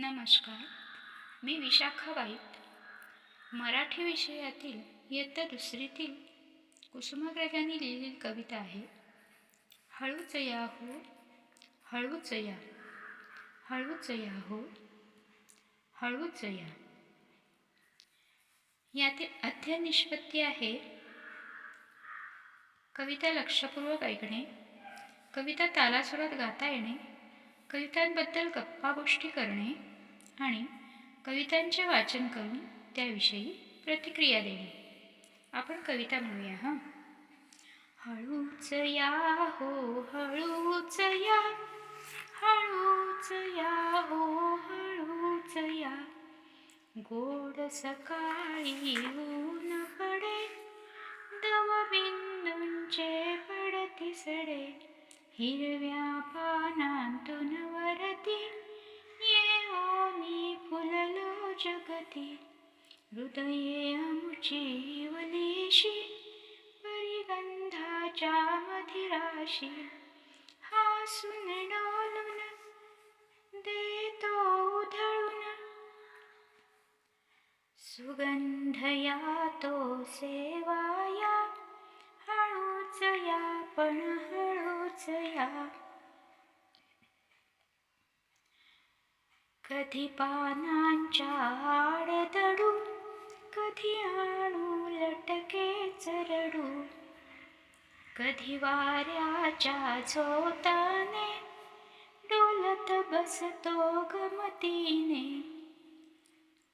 नमस्कार. मी विशाखा वाईट. मराठी विषयातील इयत्ता दुसरीतील कुसुमाग्रजांनी लिहिलेली कविता आहे हळूच या हो हळूच या हळूच या हो हळूच या यातील अध्ययन निष्पत्ती आहे. कविता लक्षपूर्वक ऐकणे कविता तालासुरात गाता येणे कवितांबद्दल गप्पा गोष्टी करणे आणि कवितांचे वाचन करून त्याविषयी प्रतिक्रिया देणे. आपण कविता म्हणूया हां? हळूच या हो हळूच या हळूच या हो हळूच या गोड सकाळी ऊन हिरव्या पानांतून वरती येऊनी फुललो जगती. हृदये आमची वलीशी परिगंधाच्या मधिराशी हासून डोलून देतो उधळून. सुगंध या तो सेवाया हळूच या पण हळूच या कधी पानांच्या आडदडू कधी आणू लटके चरडू कधी वाऱ्याच्या झोताने डोलत बसतो गमतीने.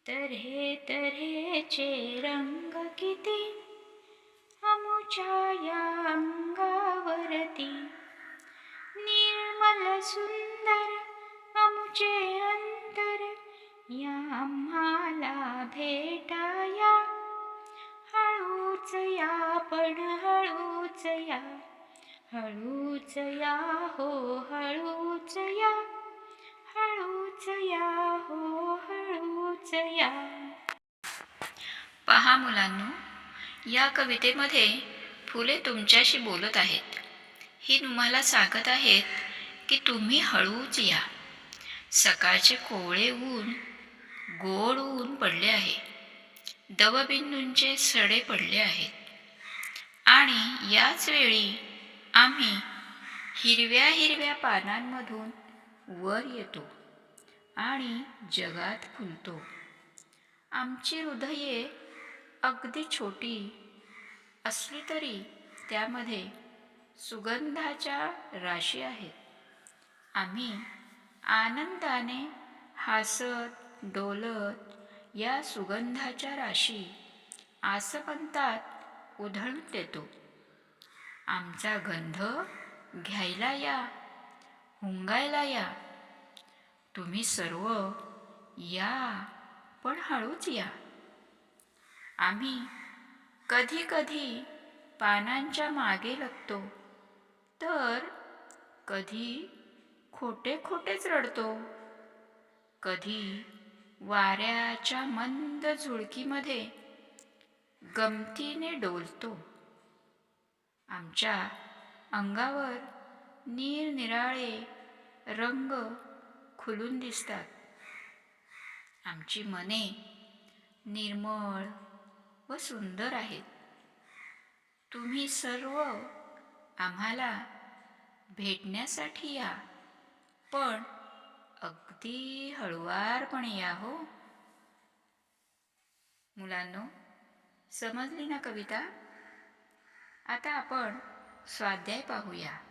तऱ्हे तऱ्हेचे रंग किती अमुच्या या आपण हळूच या हळूच या हो हळूच या हळूच या हो हळूच या. पहा मुलांनो या कवितेमध्ये फुले तुमच्याशी बोलत आहेत. ही तुम्हाला सांगत आहेत की तुम्ही हळूच या. सकाळचे कोवळे ऊन गोड ऊन पडले आहे. दवबिंदूंचे सडे पडले आहेत. आणि याच वेळी आम्ही हिरव्या हिरव्या पानांमधून वर येतो आणि जगात फुलतो. आमची हृदये अगदी छोटी असली तरी त्यामध्ये सुगंधाच्या राशी आहेत. आम्ही आनंदाने हसत डोलत या सुगंधाच्या राशी आसपंतात उधळून देतो. आमचा गंध घ्यायला या हुंगायला या. तुम्ही सर्व या पण हळूच या. आम्ही कधी कधी पानांच्या मागे लागतो तर कधी खोटे खोटेच रडतो कधी वाऱ्याच्या मंद झुळकीमध्ये गमतीने डोलतो. आमच्या अंगावर निरनिराळे रंग खुलून दिसतात. आमची मने निर्मळ व सुंदर आहेत. तुम्ही सर्व आम्हाला भेटण्यासाठी या. पण अगदी हळुवारपणे या हो. मुलांनो समजली ना कविता? आता आपण स्वाध्याय पाहूया.